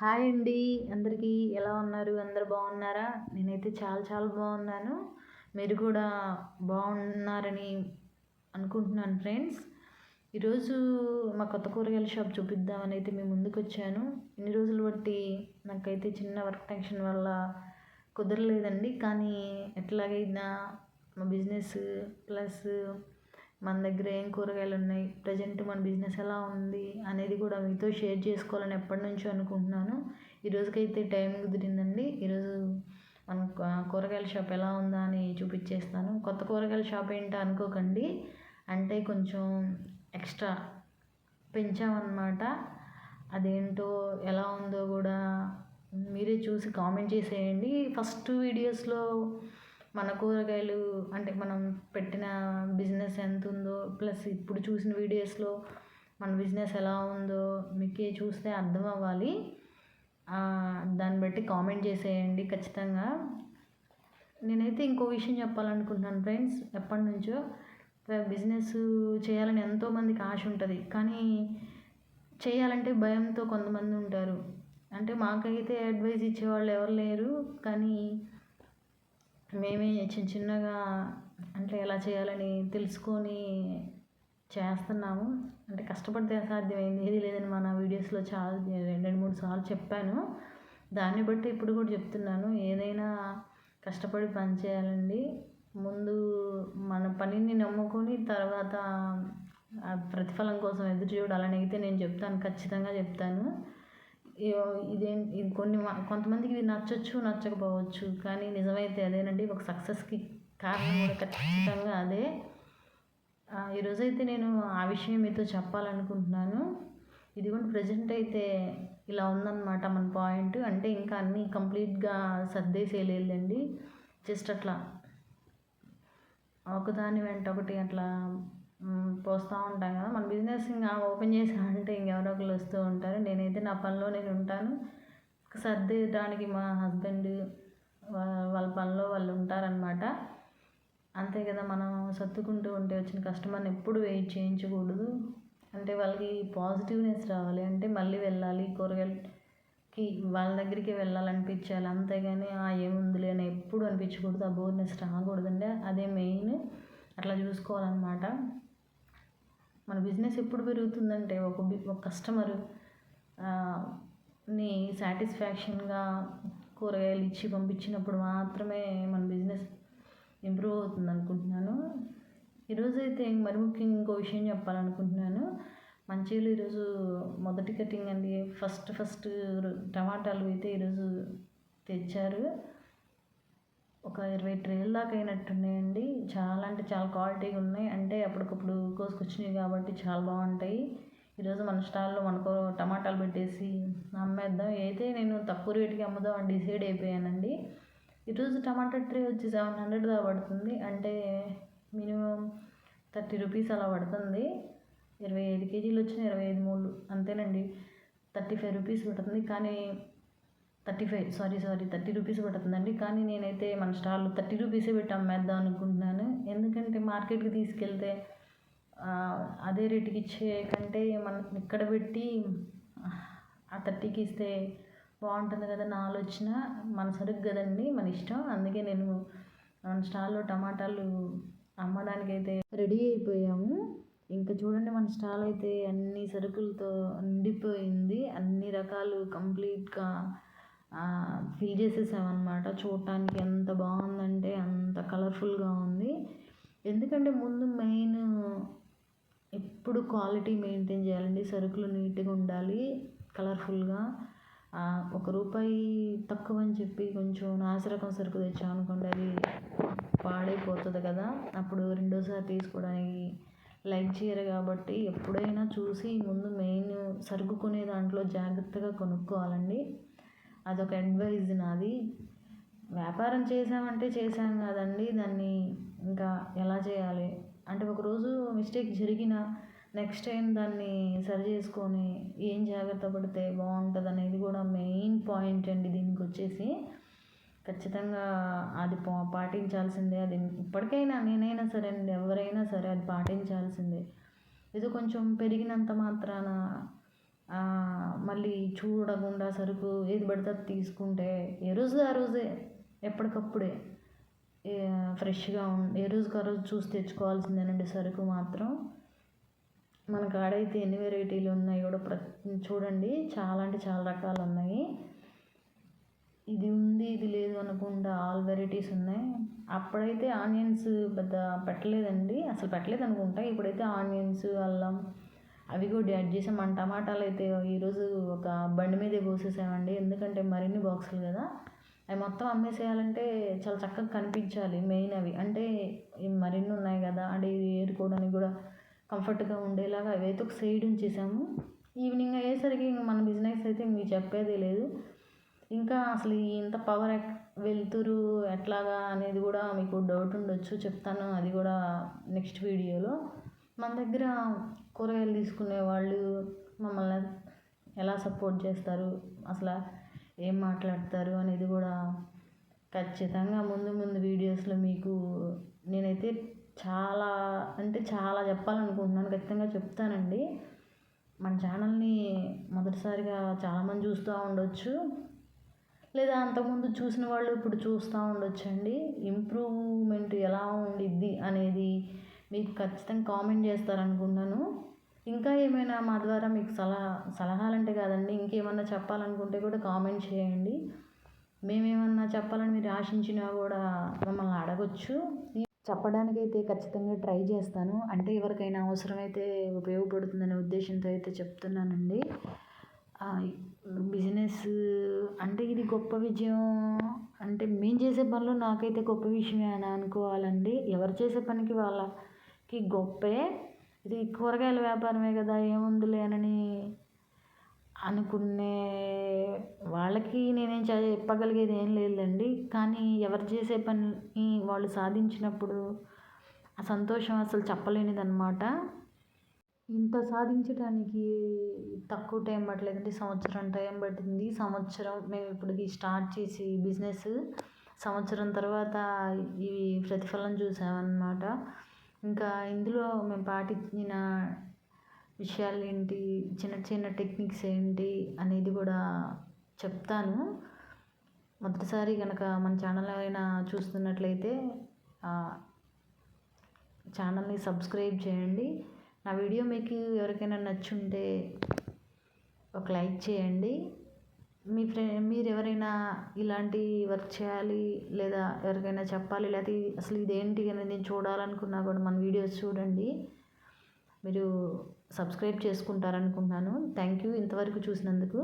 Hi అండి అందరికీ ఎలా ఉన్నారు? అందరు బాగున్నారా? నేనైతే చాలా చాలా బాగున్నాను. మీరు కూడా బాగున్నారని అనుకుంటున్నాను ఫ్రెండ్స్. ఈరోజు మా కొత్త కూరగాయల షాప్ చూపిద్దామని అయితే మేము ముందుకు వచ్చాను. ఇన్ని రోజులు బట్టి నాకైతే చిన్న వర్క్ టెన్షన్ వల్ల కుదరలేదండి. కానీ ఎట్లాగైనా మా బిజినెస్ ప్లస్ మన దగ్గర ఏం కూరగాయలు ఉన్నాయి? ప్రజెంట్ మన బిజినెస్ ఎలా ఉంది? అనేది కూడా మీతో షేర్ చేసుకోవాలని ఎప్పటి నుంచో అనుకుంటున్నాను. ఈరోజుకైతే టైం కుదిరిందండి. ఈరోజు మన కూరగాయల షాప్ ఎలా ఉందా అని చూపించేస్తాను. కొత్త కూరగాయల షాప్ ఏంటో అనుకోకండి. అంటే కొంచెం ఎక్స్ట్రా పెంచామన్నమాట. అదేంటో ఎలా ఉందో కూడా మీరే చూసి కామెంట్ చేసేయండి. ఫస్ట్ వీడియోస్లో మన కూరగాయలు అంటే మనం పెట్టిన బిజినెస్ ఎంత ఉందో ప్లస్ ఇప్పుడు చూసిన వీడియోస్లో మన బిజినెస్ ఎలా ఉందో మీకు చూస్తే అర్థం అవ్వాలి. దాన్ని బట్టి కామెంట్ చేసేయండి ఖచ్చితంగా. నేనైతే ఇంకో విషయం చెప్పాలనుకుంటున్నాను ఫ్రెండ్స్. ఎప్పటి నుంచో బిజినెస్ చేయాలని ఎంతోమందికి ఆశ ఉంటుంది. కానీ చేయాలంటే భయంతో కొంతమంది ఉంటారు. అంటే మాకైతే అడ్వైజ్ ఇచ్చేవాళ్ళు ఎవరు లేరు. కానీ మేమే చిన్న చిన్నగా అంటే ఎలా చేయాలని తెలుసుకొని చేస్తున్నాము. అంటే కష్టపడితే అసాధ్యమైంది ఏది లేదని మన వీడియోస్లో చాలా రెండు మూడు సార్లు చెప్పాను. దాన్ని బట్టి ఇప్పుడు కూడా చెప్తున్నాను. ఏదైనా కష్టపడి పని చేయాలండి. ముందు మన పనిని నమ్ముకొని తర్వాత ప్రతిఫలం కోసం ఎదురు చూడాలని అయితే నేను చెప్తాను. ఖచ్చితంగా చెప్తాను. ఇదేం ఇది కొన్ని కొంతమందికి ఇది నచ్చచ్చు నచ్చకపోవచ్చు. కానీ నిజమైతే అదేనండి ఒక సక్సెస్కి కారణం కూడా ఖచ్చితంగా అదే. ఈరోజైతే నేను ఆ విషయం మీతో చెప్పాలనుకుంటున్నాను. ఇది కూడా ప్రజెంట్ అయితే ఇలా ఉందన్నమాట మన పాయింట్. అంటే ఇంకా అన్నీ కంప్లీట్గా సర్దేసేయలేదండి జస్ట్ అట్లా. ఒకదాని వెంట ఒకటి అట్లా పోస్తూ ఉంటాం కదా. మన బిజినెస్ ఇంకా ఓపెన్ చేసామంటే ఇంకెవరో ఒకరు వస్తూ ఉంటారు. నేనైతే నా పనిలో నేను ఉంటాను. సర్దేయడానికి మా హస్బెండ్ వాళ్ళ పనిలో వాళ్ళు ఉంటారనమాట అంతే కదా మనం సర్దుకుంటూ ఉంటే వచ్చిన కస్టమర్ని ఎప్పుడు వెయిట్ చేయించకూడదు. అంటే వాళ్ళకి పాజిటివ్నెస్ రావాలి. అంటే మళ్ళీ వెళ్ళాలి కూరగాయలకి వాళ్ళ దగ్గరికి వెళ్ళాలనిపించాలి. అంతేగాని ఏముందిలే అని ఎప్పుడు అనిపించకూడదు. ఆ బోర్నెస్ రాకూడదండి. అదే మెయిన్. అట్లా చూసుకోవాలన్నమాట. మన బిజినెస్ ఎప్పుడు పెరుగుతుందంటే ఒక ఒక కస్టమరు ని సాటిస్ఫాక్షన్గా కూరగాయలు ఇచ్చి పంపించినప్పుడు మాత్రమే మన బిజినెస్ ఇంప్రూవ్ అవుతుంది అనుకుంటున్నాను ఈరోజైతే మరి ముఖ్యంగా ఇంకో విషయం చెప్పాలనుకుంటున్నాను. మంచిలు ఈరోజు మొదటి కటింగ్ అండి. ఫస్ట్ ఫస్ట్ టమాటాలు అయితే ఈరోజు తెచ్చారు. ఒక ఇరవై ట్రేల దాకా అయినట్టున్నాయండి. చాలా అంటే చాలా క్వాలిటీగా ఉన్నాయి. అంటే అప్పటికప్పుడు కోసుకొచ్చినాయి కాబట్టి చాలా బాగుంటాయి. ఈరోజు మన స్టాల్లో మనకు టమాటాలు పెట్టేసి అమ్మేద్దాం. అయితే నేను తక్కువ రేటుకి అమ్ముదాం అని డిసైడ్ అయిపోయానండి. ఈరోజు టమాటా ట్రే వచ్చి సెవెన్ హండ్రెడ్ దా పడుతుంది. అంటే మినిమం థర్టీ రూపీస్ అలా పడుతుంది. ఇరవై ఐదు కేజీలు వచ్చిన ఇరవై ఐదు మూడు అంతేనండి. థర్టీ ఫైవ్ రూపీస్ పడుతుంది. కానీ thirty five sorry sorry thirty rupees పడుతుందండి. కానీ నేనైతే మన స్టాల్లో థర్టీ రూపీసే పెట్టి అమ్మేద్దాం అనుకుంటున్నాను. ఎందుకంటే మార్కెట్కి తీసుకెళ్తే అదే రేటుకి ఇచ్చే కంటే మనం ఇక్కడ పెట్టి ఆ థర్టీకి ఇస్తే బాగుంటుంది కదా నా ఆలోచన. మన సరుకు కదండి మన ఇష్టం. అందుకే నేను మన స్టాల్లో టమాటాలు అమ్మడానికి అయితే రెడీ అయిపోయాము. ఇంకా చూడండి మన స్టాల్ అయితే అన్ని సరుకులతో నిండిపోయింది అన్ని రకాలు కంప్లీట్గా ఫిల్ చేసేసామన్నమాట చూడటానికి ఎంత బాగుందంటే అంత కలర్ఫుల్గా ఉంది. ఎందుకంటే ముందు మెయిన్ ఎప్పుడు క్వాలిటీ మెయింటైన్ చేయాలండి. సరుకులు నీట్గా ఉండాలి కలర్ఫుల్గా. ఒక రూపాయి తక్కువ అని చెప్పి కొంచెం నాసిరకం సరుకు తెచ్చామనుకోండి అది పాడైపోతుంది కదా. అప్పుడు రెండోసారి తీసుకోవడానికి లైక్ చేయరు కాబట్టి ఎప్పుడైనా చూసి ముందు మెయిన్ సరుకు కొనే దాంట్లో జాగ్రత్తగా కొనుక్కోవాలండి. అదొక అడ్వైజ్ నాది. వ్యాపారం చేసామంటే చేసాం కదండి. దాన్ని ఇంకా ఎలా చేయాలి? అంటే ఒకరోజు మిస్టేక్ జరిగిన నెక్స్ట్ టైం దాన్ని సరి చేసుకొని ఏం జాగ్రత్త పడితే బాగుంటుంది అనేది కూడా మెయిన్ పాయింట్ అండి దీనికి వచ్చేసి ఖచ్చితంగా అది పాటించాల్సిందే. అది ఇప్పటికైనా నేనైనా సరే అండి ఎవరైనా సరే అది పాటించాల్సిందే. ఇది కొంచెం పెరిగినంత మాత్రాన మళ్ళీ చూడకుండా సరుకు ఏది పడితే అది తీసుకుంటే ఏ రోజు ఆ రోజే ఎప్పటికప్పుడే. ఫ్రెష్గా ఉం ఏ రోజుకి ఆ రోజు చూసి తెచ్చుకోవాల్సిందేనండి సరుకు మాత్రం. మన కాడైతే ఎన్ని వెరైటీలు ఉన్నాయి కూడా ప్ర చూడండి. చాలా అంటే చాలా రకాలు ఉన్నాయి. ఇది ఉంది ఇది లేదు అనకుండా ఆల్ వెరైటీస్ ఉన్నాయి. అప్పుడైతే ఆనియన్స్ పెద్ద పెట్టలేదండి. అసలు పెట్టలేదు అనుకుంటా. ఇప్పుడైతే ఆనియన్స్ అల్లం అవి కూడా యాడ్ చేసాం మన టమాటాలు అయితే ఈరోజు ఒక బండి మీదే పోసేసామండి. ఎందుకంటే మరిన్ని బాక్సులు కదా. అవి మొత్తం అమ్మేసేయాలంటే చాలా చక్కగా కనిపించాలి మెయిన్ అవి. అంటే మరిన్ని ఉన్నాయి కదా అంటే ఇవి ఏరుకోవడానికి కూడా కంఫర్ట్గా ఉండేలాగా అవి అయితే ఒక సైడ్ ఉంచేసాము. ఈవినింగ్ అయ్యేసరికి ఇంక మన బిజినెస్ అయితే మీకు చెప్పేదే లేదు. ఇంకా అసలు ఇంత పవర్ వెళ్తురు ఎట్లాగా అనేది కూడా మీకు డౌట్ ఉండొచ్చు చెప్తాను. అది కూడా నెక్స్ట్ వీడియోలో. మన దగ్గర కూరగాయలు తీసుకునే వాళ్ళు మమ్మల్ని ఎలా సపోర్ట్ చేస్తారు? అసలు ఏం మాట్లాడతారు అనేది కూడా ఖచ్చితంగా ముందు ముందు వీడియోస్లో మీకు నేనైతే చాలా అంటే చాలా చెప్పాలనుకుంటున్నాను. ఖచ్చితంగా చెప్తానండి. మన ఛానల్ని మొదటిసారిగా చాలామంది చూస్తూ ఉండొచ్చు. లేదా అంతకుముందు చూసిన వాళ్ళు ఇప్పుడు చూస్తూ ఉండొచ్చండి. ఇంప్రూవ్మెంట్ ఎలా ఉండిద్ది అనేది మీకు ఖచ్చితంగా కామెంట్ చేస్తారనుకున్నాను ఇంకా ఏమైనా మా ద్వారా మీకు సలహా సలహాలంటే కాదండి ఇంకేమన్నా చెప్పాలనుకుంటే కూడా కామెంట్ చేయండి. మేమేమన్నా చెప్పాలని మీరు ఆశించినా కూడా మమ్మల్ని అడగొచ్చు. చెప్పడానికైతే ఖచ్చితంగా ట్రై చేస్తాను. అంటే ఎవరికైనా అవసరమైతే ఉపయోగపడుతుందనే ఉద్దేశంతో అయితే చెప్తున్నానండి. బిజినెస్ అంటే ఇది గొప్ప విజయం. అంటే మేము చేసే పనులు నాకైతే గొప్ప విషయమే అని అనుకోవాలండి. ఎవరు చేసే పనికి వాళ్ళ కి గొప్పే. ఇది కూరగాయల వ్యాపారమే కదా ఏముందిలే అని అనుకునే వాళ్ళకి నేనేం చెప్పగలిగేది ఏం లేదండి కానీ ఎవరు చేసే పని వాళ్ళు సాధించినప్పుడు ఆ సంతోషం అసలు చెప్పలేనిదనమాట ఇంత సాధించడానికి తక్కువ టైం పట్టలేదండి సంవత్సరం టైం పట్టింది. సంవత్సరం మేము ఇప్పటికి స్టార్ట్ చేసి బిజినెస్ సంవత్సరం తర్వాత ఇవి ప్రతిఫలం చూసామన్నమాట. ఇంకా ఇందులో మేము పాటించిన విషయాలు ఏంటి? చిన్న చిన్న టెక్నిక్స్ ఏంటి? అనేది కూడా చెప్తాను. మొదటిసారి కనుక మన ఛానల్ అయినా చూస్తున్నట్లయితే ఛానల్ని సబ్స్క్రైబ్ చేయండి. నా వీడియో మీకు ఎవరికైనా నచ్చుంటే ఒక లైక్ చేయండి. మీ ఫ్రె మీరు ఎవరైనా ఇలాంటి వర్క్ చేయాలి లేదా ఎవరికైనా చెప్పాలి? లేకపోతే అసలు ఇదేంటి అనేది నేను చూడాలనుకున్నా కూడా మన వీడియోస్ చూడండి. మీరు సబ్స్క్రైబ్ చేసుకుంటారనుకుంటున్నాను. థ్యాంక్ యూ ఇంతవరకు చూసినందుకు.